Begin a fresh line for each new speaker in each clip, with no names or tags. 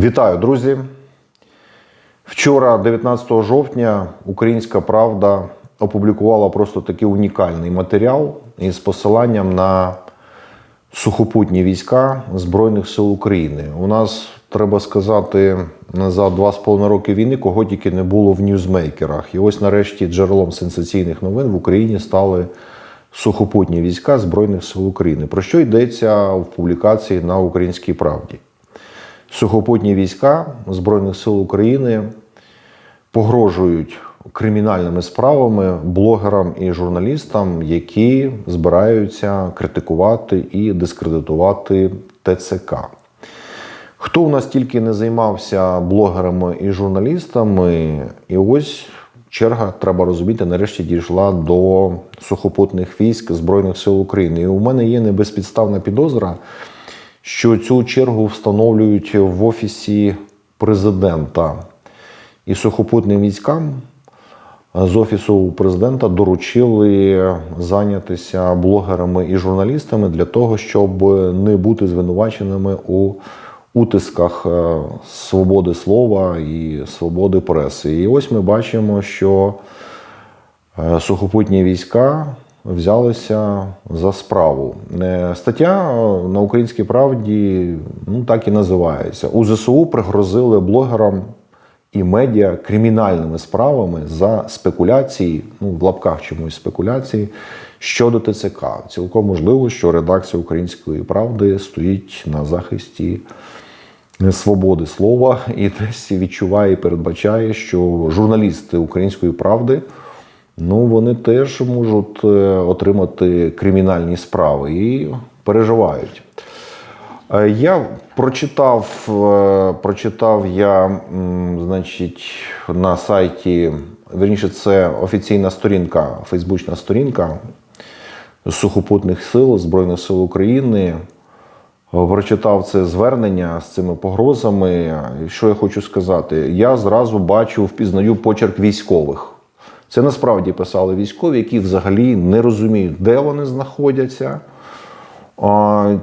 Вітаю, друзі! Вчора, 19 жовтня, Українська Правда опублікувала просто такий унікальний матеріал із посиланням на сухопутні війська Збройних сил України. У нас, треба сказати, за два з половиною роки війни кого тільки не було в ньюзмейкерах. І ось нарешті джерелом сенсаційних новин в Україні стали сухопутні війська Збройних сил України. Про що йдеться в публікації на Українській Правді? Сухопутні війська Збройних сил України погрожують кримінальними справами блогерам і журналістам, які збираються критикувати і дискредитувати ТЦК. Хто у нас тільки не займався блогерами і журналістами, і ось черга, треба розуміти, нарешті дійшла до сухопутних військ Збройних сил України. І у мене є небезпідставна підозра, що цю чергу встановлюють в офісі президента і сухопутним військам з офісу президента доручили зайнятися блогерами і журналістами для того, щоб не бути звинуваченими у утисках е, свободи слова і свободи преси. І ось ми бачимо, що е, сухопутні війська взялися за справу. Е, Стаття на українській правді ну так і називається. У ЗСУ пригрозили блогерам і медіа кримінальними справами за спекуляції, ну в лапках чомусь спекуляції щодо ТЦК. Цілком можливо, що редакція української правди стоїть на захисті свободи слова і десь відчуває і передбачає, що журналісти української правди. Ну, вони теж можуть е, отримати кримінальні справи і переживають. Е, Я прочитав, е, прочитав я, значить, на сайті, верніше, це офіційна сторінка, фейсбучна сторінка сухопутних сил Збройних сил України. Прочитав це звернення з цими погрозами. Що я хочу сказати? Я зразу бачу, впізнаю почерк військових. Це насправді писали військові, які взагалі не розуміють, де вони знаходяться.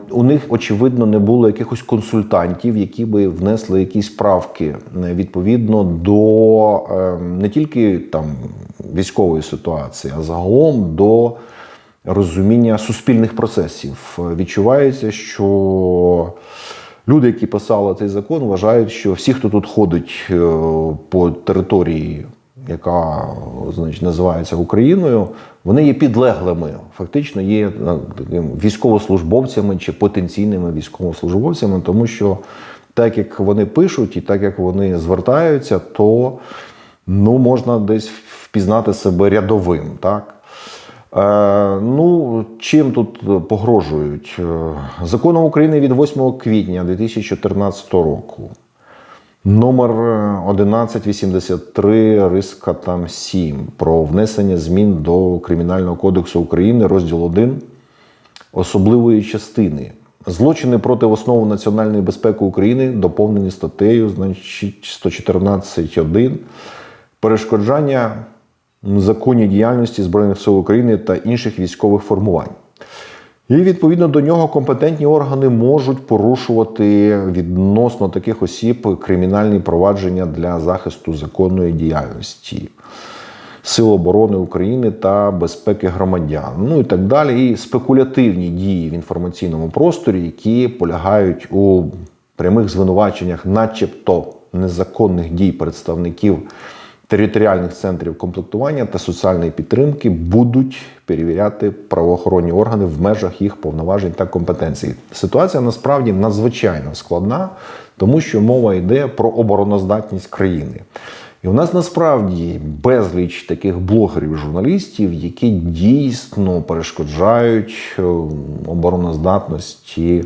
У них, очевидно, не було якихось консультантів, які би внесли якісь правки е, відповідно до е, не тільки там військової ситуації, а загалом до розуміння суспільних процесів. Е, Відчувається, що люди, які писали цей закон, вважають, що всі, хто тут ходить е, по території яка значить, називається Україною, вони є підлеглими, фактично є е, таким військовослужбовцями чи потенційними військовослужбовцями, тому що так як вони пишуть і так як вони звертаються, то ну, можна десь впізнати себе рядовим. так. Е, ну, чим тут погрожують? Е, Законом України від 8 квітня 2014 року Номер 1183 риска там 7 про внесення змін до Кримінального кодексу України, розділ 1 особливої частини. Злочини проти основ національної безпеки України доповнені статтею, значить 114.1 перешкоджання законній діяльності Збройних сил України та інших військових формувань. І відповідно до нього компетентні органи можуть порушувати відносно таких осіб кримінальні провадження для захисту законної діяльності Сил оборони України та безпеки громадян. Ну і так далі. І спекулятивні дії в інформаційному просторі, які полягають у прямих звинуваченнях, начебто незаконних дій представників територіальних центрів комплектування та соціальної підтримки будуть перевіряти правоохоронні органи в межах їх повноважень та компетенцій. Ситуація насправді надзвичайно складна, тому що мова йде про обороноздатність країни. І у нас насправді безліч таких блогерів, журналістів, які дійсно перешкоджають е, обороноздатності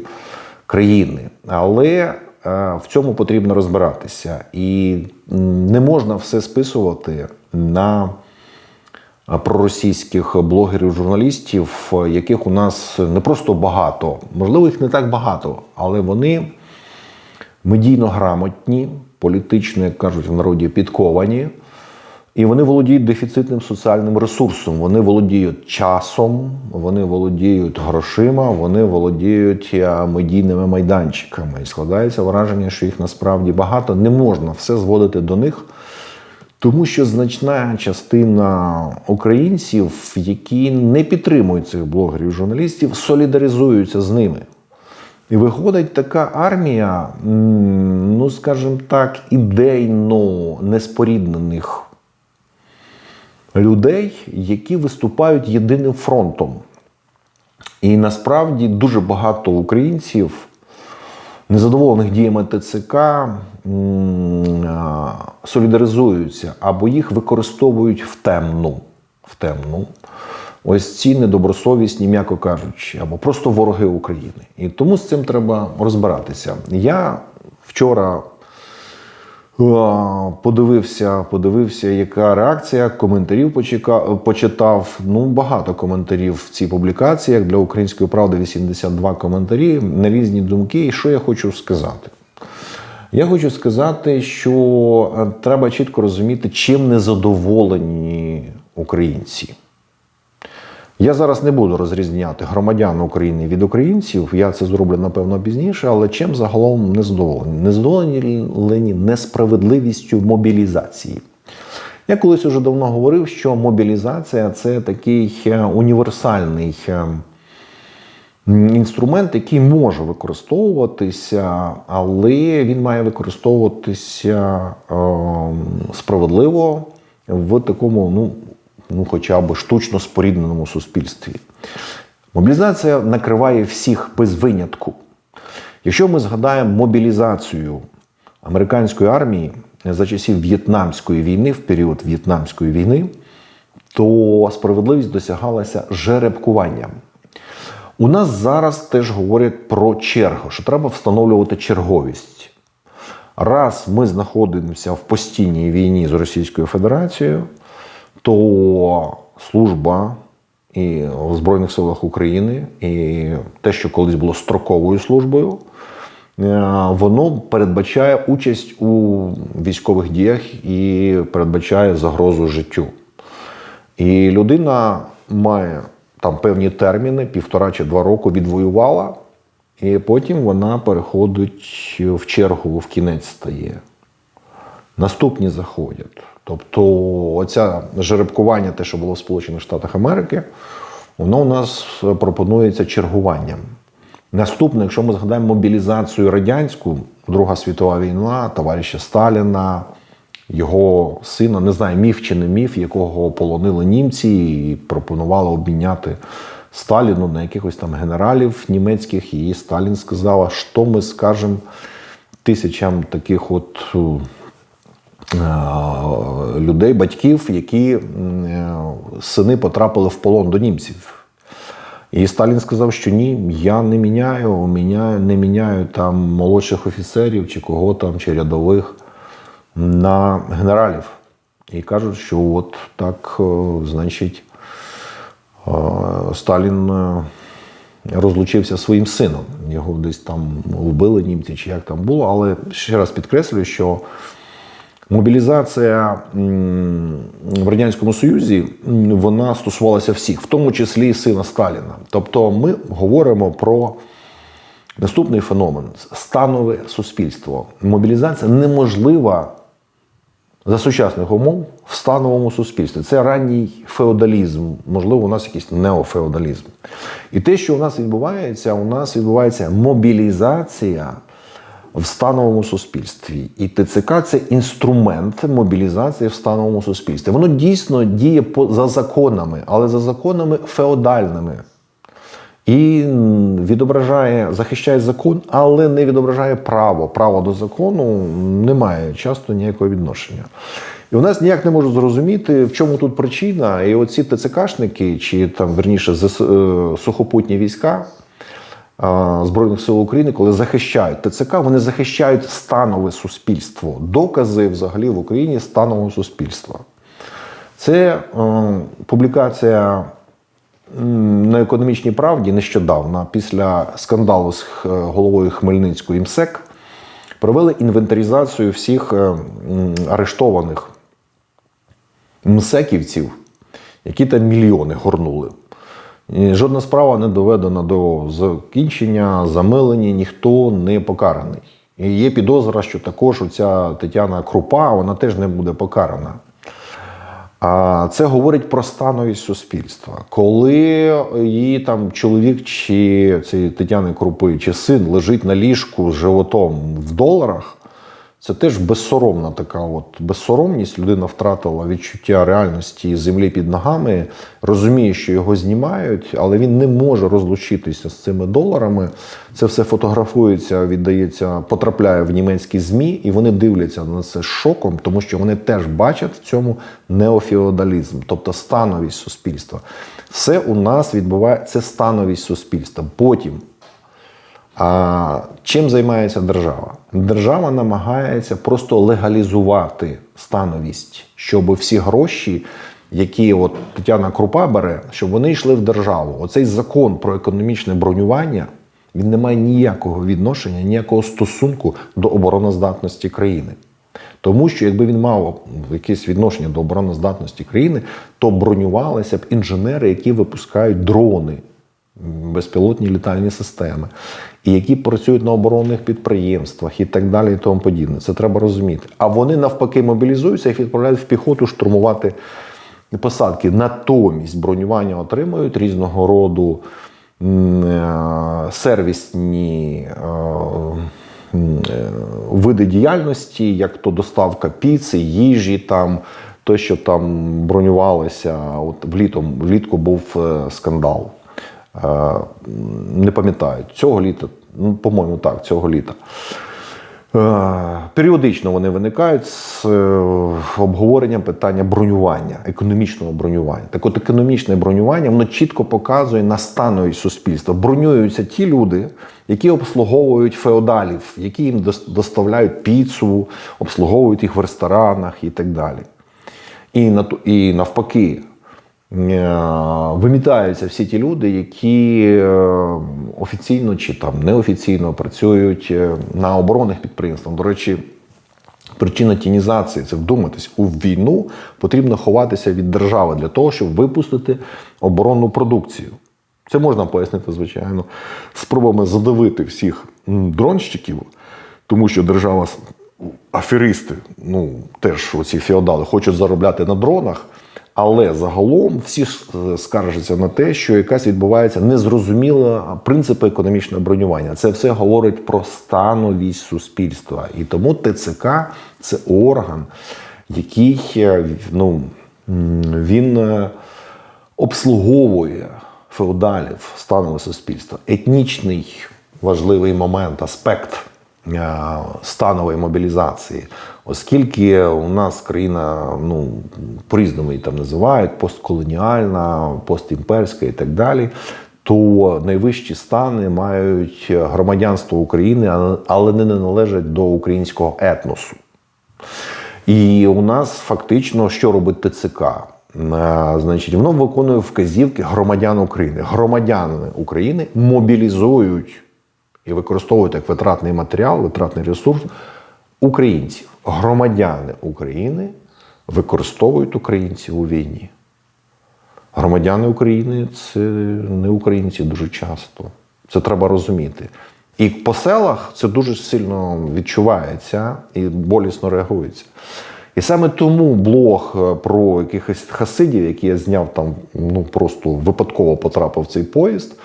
країни. Але в цьому потрібно розбиратися. І не можна все списувати на проросійських блогерів, журналістів, яких у нас не просто багато, можливо, їх не так багато, але вони медійно грамотні, політично, як кажуть в народі, підковані. І вони володіють дефіцитним соціальним ресурсом. Вони володіють часом, вони володіють грошима, вони володіють е, медійними майданчиками. І складається враження, що їх насправді багато. Не можна все зводити до них. Тому що значна частина українців, які не підтримують цих блогерів, журналістів, солідаризуються з ними. І виходить така армія, ну скажімо так, ідейно неспоріднених людей, які виступають єдиним фронтом. І насправді дуже багато українців, незадоволених діями ТЦК, солідаризуються або їх використовують в темну. В темну. Ось ці недобросовісні, м'яко кажучи, або просто вороги України. І тому з цим треба розбиратися. Я вчора Подивився, подивився, яка реакція, коментарів почека- почитав. Ну, багато коментарів в цій публікації. Як для української правди 82 коментарі на різні думки. І що я хочу сказати? Я хочу сказати, що е, треба чітко розуміти, чим незадоволені українці. Я зараз не буду розрізняти громадян України від українців. Я це зроблю напевно пізніше, але чим загалом незадоволені? Незадоволені несправедливістю мобілізації. Я колись уже давно говорив, що мобілізація це такий е, універсальний е, інструмент, який може використовуватися, але він має використовуватися е, справедливо в такому, ну, ну, хоча б штучно спорідненому суспільстві. Мобілізація накриває всіх без винятку. Якщо ми згадаємо мобілізацію американської армії за часів В'єтнамської війни, в період В'єтнамської війни, то справедливість досягалася жеребкуванням. У нас зараз теж говорять про чергу, що треба встановлювати черговість. Раз ми знаходимося в постійній війні з Російською Федерацією, то служба і в Збройних силах України, і те, що колись було строковою службою, е, воно передбачає участь у військових діях і передбачає загрозу життю. І людина має там певні терміни, півтора чи два роки відвоювала, і потім вона переходить в чергу, в кінець стає. Наступні заходять. Тобто, оця жеребкування, те, що було в Сполучених Штатах Америки, воно у нас пропонується чергуванням. Наступне, якщо ми згадаємо мобілізацію радянську, Друга світова війна, товариша Сталіна, його сина, не знаю, міф чи не міф, якого полонили німці і пропонували обміняти Сталіну на якихось там генералів німецьких. І Сталін сказав, що ми скажемо тисячам таких от людей, батьків, які е, сини потрапили в полон до німців. І Сталін сказав, що ні, я не міняю, міняю не міняю там молодших офіцерів чи кого там, чи рядових на генералів. І кажуть, що от так, е, значить, е, Сталін е, розлучився своїм сином. Його десь там вбили німці, чи як там було. Але ще раз підкреслюю, що Мобілізація в Радянському Союзі вона стосувалася всіх, в тому числі і сина Сталіна. Тобто ми говоримо про наступний феномен станове суспільство. Мобілізація неможлива за сучасних умов в становому суспільстві. Це ранній феодалізм, можливо, у нас якийсь неофеодалізм. І те, що у нас відбувається, у нас відбувається мобілізація в становому суспільстві. І ТЦК це інструмент мобілізації в становому суспільстві. Воно дійсно діє за законами, але за законами феодальними. І відображає, захищає закон, але не відображає право. Право до закону не має часто ніякого відношення. І у нас ніяк не можуть зрозуміти, в чому тут причина. І оці ТЦКшники, чи там верніше е, сухопутні війська, Збройних сил України, коли захищають ТЦК, вони захищають станове суспільство. Докази взагалі в Україні станового суспільства. Це е, публікація на економічній правді нещодавно, після скандалу з е, головою Хмельницької МСЕК, провели інвентаризацію всіх е, арештованих мсеківців, які там мільйони горнули. Жодна справа не доведена до закінчення, замилені, ніхто не покараний. І є підозра, що також оця Тетяна Крупа вона теж не буде покарана. А це говорить про становість суспільства. Коли її там чоловік чи цієї Тетяни Крупи, чи син лежить на ліжку з животом в доларах, це теж безсоромна така от безсоромність. Людина втратила відчуття реальності землі під ногами, розуміє, що його знімають, але він не може розлучитися з цими доларами. Це все фотографується, віддається, потрапляє в німецькі змі, і вони дивляться на це з шоком, тому що вони теж бачать в цьому неофеодалізм, тобто становість суспільства. Все у нас відбувається це становість суспільства. Потім а чим займається держава? Держава намагається просто легалізувати становість, щоб всі гроші, які от Тетяна Крупа бере, щоб вони йшли в державу. Оцей закон про економічне бронювання він не має ніякого відношення, ніякого стосунку до обороноздатності країни. Тому що якби він мав якесь відношення до обороноздатності країни, то бронювалися б інженери, які випускають дрони безпілотні літальні системи, і які працюють на оборонних підприємствах і так далі, і тому подібне. Це треба розуміти. А вони навпаки мобілізуються, їх відправляють в піхоту штурмувати посадки. Натомість бронювання отримують різного роду е, сервісні. е, е, Види діяльності, як то доставка піци, їжі, там то, що там бронювалося. От влітом влітку був скандал. Е, Не пам'ятаю, цього літа, ну, по-моєму, так, цього літа. Е, Періодично вони виникають з е, обговоренням питання бронювання, економічного бронювання. Так от економічне бронювання воно чітко показує на становість суспільства. Бронюються ті люди, які обслуговують феодалів, які їм дос- доставляють піцу, обслуговують їх в ресторанах і так далі. І, навпаки, вимітаються всі ті люди, які е, офіційно чи там неофіційно працюють е, на оборонних підприємствах. До речі, причина тінізації це вдуматись у війну потрібно ховатися від держави для того, щоб випустити оборонну продукцію. Це можна пояснити, звичайно, спробами задавити всіх дронщиків, тому що держава, аферисти, ну теж оці феодали хочуть заробляти на дронах. Але загалом всі е, скаржаться на те, що якась відбувається незрозуміла принципи економічного бронювання. Це все говорить про становість суспільства. І тому ТЦК це орган, який е, ну, він е, обслуговує феодалів станове суспільства. Етнічний важливий момент, аспект станової мобілізації, оскільки у нас країна, ну по-різному її там називають, постколоніальна, постімперська і так далі. То найвищі стани мають громадянство України, але- але не належать до українського етносу. І у нас фактично що робить ТЦК? Е, Значить, воно виконує вказівки громадян України. Громадяни України мобілізують і використовують як витратний матеріал, витратний ресурс українців. Громадяни України використовують українців у війні. Громадяни України це не українці дуже часто. Це треба розуміти. І по селах це дуже сильно відчувається і болісно реагується. І саме тому блог е, про якихось хасидів, який я зняв там, ну просто випадково потрапив в цей поїзд,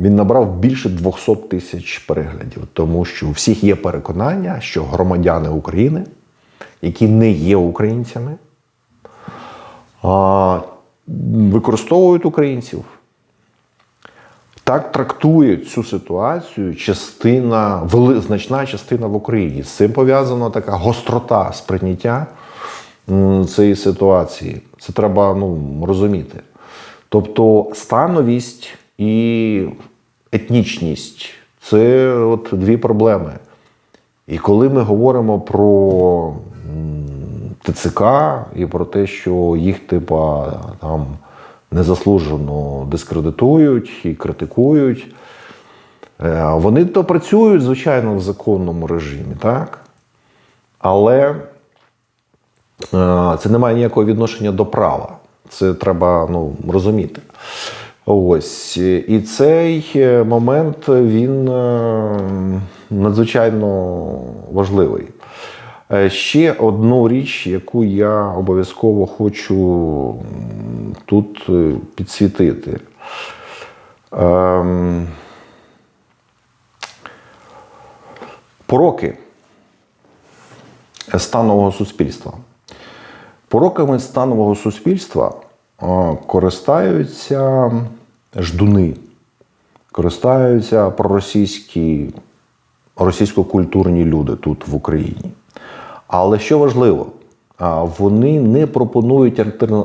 він набрав більше 200 тисяч переглядів, тому що у всіх є переконання, що громадяни України, які не є українцями, використовують українців. Так трактує цю ситуацію частина, значна частина в Україні. З цим пов'язана така гострота сприйняття цієї ситуації. Це треба ну, розуміти. Тобто становість і етнічність це от дві проблеми. І коли ми говоримо про ТЦК і про те, що їх типа там незаслужено дискредитують і критикують, е, вони то працюють, звичайно, в законному режимі, так? Але Е, Це не має ніякого відношення до права. Це треба ну, розуміти. Ось. І цей е, момент він е, надзвичайно важливий. Е, Ще одну річ, яку я обов'язково хочу тут підсвітити. Ем, Пороки станового суспільства. Пороками станового суспільства користаються ждуни, користаються проросійські російсько-культурні люди тут в Україні. Але що важливо, вони не пропонують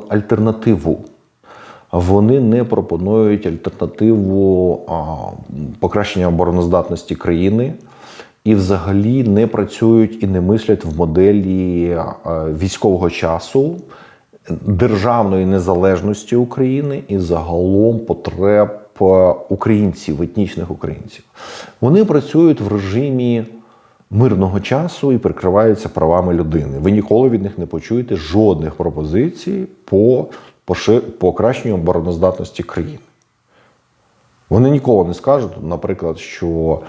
альтернативу. Вони не пропонують альтернативу покращення обороноздатності країни і взагалі не працюють і не мислять в моделі військового часу, державної незалежності України і загалом потреб українців, етнічних українців. Вони працюють в режимі мирного часу і прикриваються правами людини. Ви ніколи від них не почуєте жодних пропозицій по покращенню обороноздатності країни. Вони ніколи не скажуть, наприклад, що е,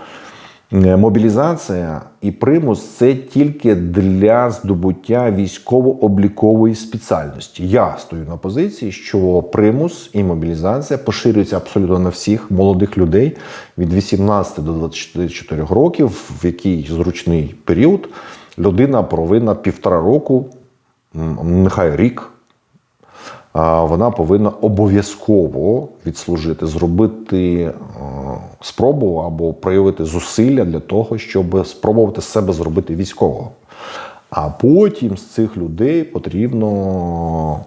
мобілізація і примус це тільки для здобуття військово-облікової спеціальності. Я стою на позиції, що примус і мобілізація поширюються абсолютно на всіх молодих людей від 18 до 24 років, в який зручний період людина повинна півтора року, нехай рік, вона повинна обов'язково відслужити, зробити е, спробу або проявити зусилля для того, щоб спробувати з себе зробити військового. А потім з цих людей потрібно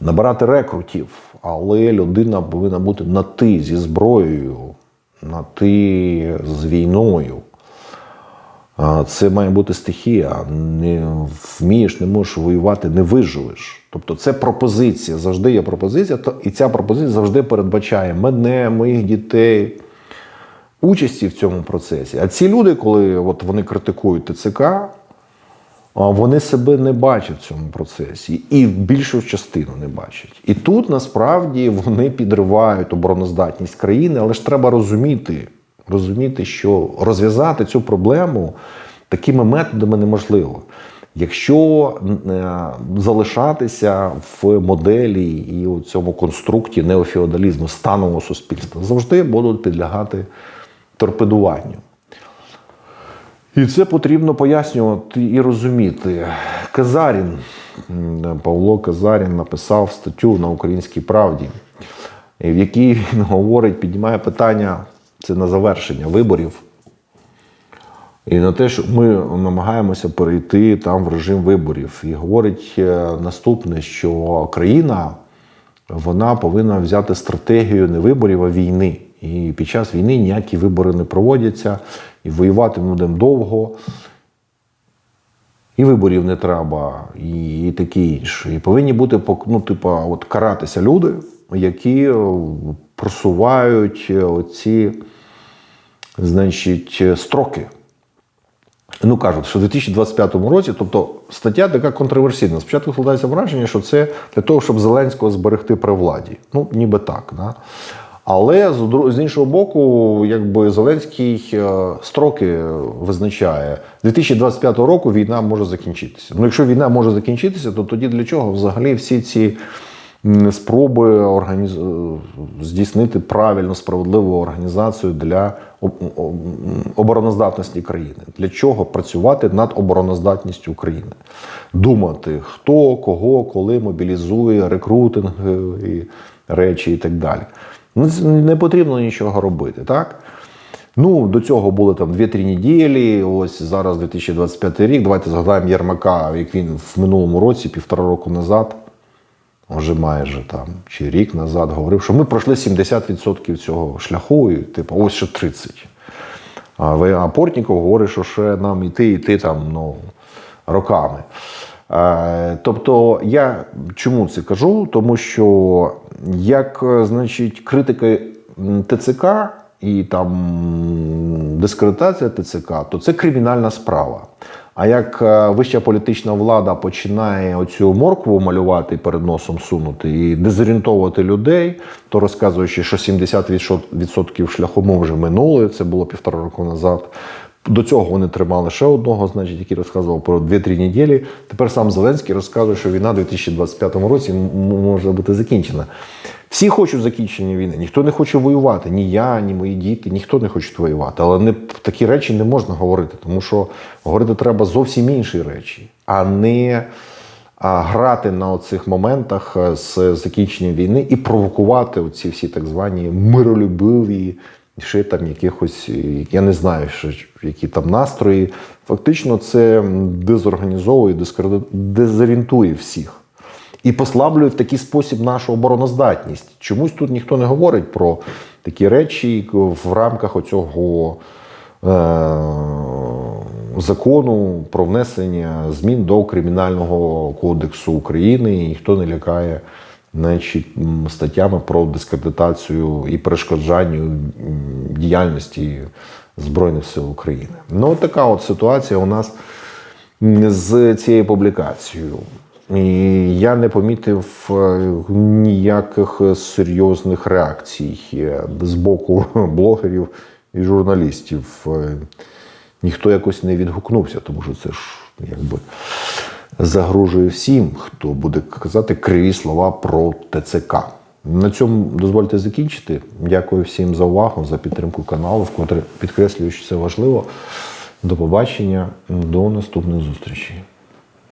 набирати рекрутів. Але людина повинна бути на ти зі зброєю, на ти з війною. Це має бути стихія. Не вмієш, не можеш воювати, не виживеш. Тобто це пропозиція. Завжди є пропозиція, і ця пропозиція завжди передбачає мене, моїх дітей, участі в цьому процесі. А ці люди, коли от вони критикують ТЦК, вони себе не бачать в цьому процесі і більшу частину не бачать. І тут насправді вони підривають обороноздатність країни, але ж треба розуміти, розуміти, що розв'язати цю проблему такими методами неможливо. Якщо е, залишатися в моделі і у цьому конструкті неофеодалізму станового суспільства, завжди будуть підлягати торпедуванню. І це потрібно пояснювати і розуміти. Казарін, Павло Казарін написав статтю на Українській правді, в якій він говорить, піднімає питання це на завершення виборів. І на те, що ми намагаємося перейти там в режим виборів. І говорить е, наступне, що країна вона повинна взяти стратегію не виборів, а війни. І під час війни ніякі вибори не проводяться, і воювати ми будемо довго. І виборів не треба, і, і таке інше. І повинні бути ну, типа, от каратися люди, які е, просувають е, оці, значить, е, строки. Ну кажуть, що в 2025 році, тобто стаття така контроверсійна. Спочатку складається враження, що це для того, щоб Зеленського зберегти при владі. Ну, ніби так. Да? Але з, іншого боку, якби Зеленський е, строки визначає 2025 року війна може закінчитися. Ну, якщо війна може закінчитися, то тоді для чого взагалі всі ці спроби організ... е, здійснити правильну справедливу організацію для об- об- обороноздатності країни? Для чого працювати над обороноздатністю України? Думати, хто кого, коли мобілізує, рекрутинг речі і так далі. Ну, не потрібно нічого робити, так? Ну, до цього були там 2-3 неділі. Ось зараз 2025 рік. Давайте згадаємо Єрмака, як він в минулому році, півтора року назад, вже майже там, чи рік назад говорив, що ми пройшли 70% цього шляху, і типу, ось ще 30. А а Портніков говорить, що ще нам іти, іти там, ну, роками. Е, Тобто, я чому це кажу? Тому що як е, значить, критики ТЦК і там дискредитація ТЦК, то це кримінальна справа. А як е, вища політична влада починає оцю моркву малювати перед носом сунути і дезорієнтовувати людей, то розказуючи, що 70% шляху ми вже минули, це було півтора року назад. До цього вони тримали ще одного, значить, який розказував про 2-3 неділі. Тепер сам Зеленський розказує, що війна у 2025 році може бути закінчена. Всі хочуть закінчення війни, ніхто не хоче воювати. Ні я, ні мої діти, ніхто не хоче воювати. Але не, такі речі не можна говорити, тому що говорити треба зовсім інші речі, а не а, грати на оцих моментах е, з закінченням війни і провокувати оці всі так звані миролюбиві, ще там якихось, я не знаю, що, які там настрої. Фактично, це дезорганізовує, дезорієнтує всіх і послаблює в такий спосіб нашу обороноздатність. Чомусь тут ніхто не говорить про такі речі в рамках оцього е- закону про внесення змін до Кримінального кодексу України. І ніхто не лякає значить, статтями про дискредитацію і перешкоджанню діяльності Збройних сил України. Ну, така от ситуація у нас з цією публікацією. І я не помітив е, ніяких серйозних реакцій з боку блогерів і журналістів. Е, Ніхто якось не відгукнувся, тому що це ж якби загрожує всім, хто буде казати криві слова про ТЦК. На цьому дозвольте закінчити. Дякую всім за увагу, за підтримку каналу, вкотре підкреслюю, що це важливо. До побачення, до наступних зустрічей.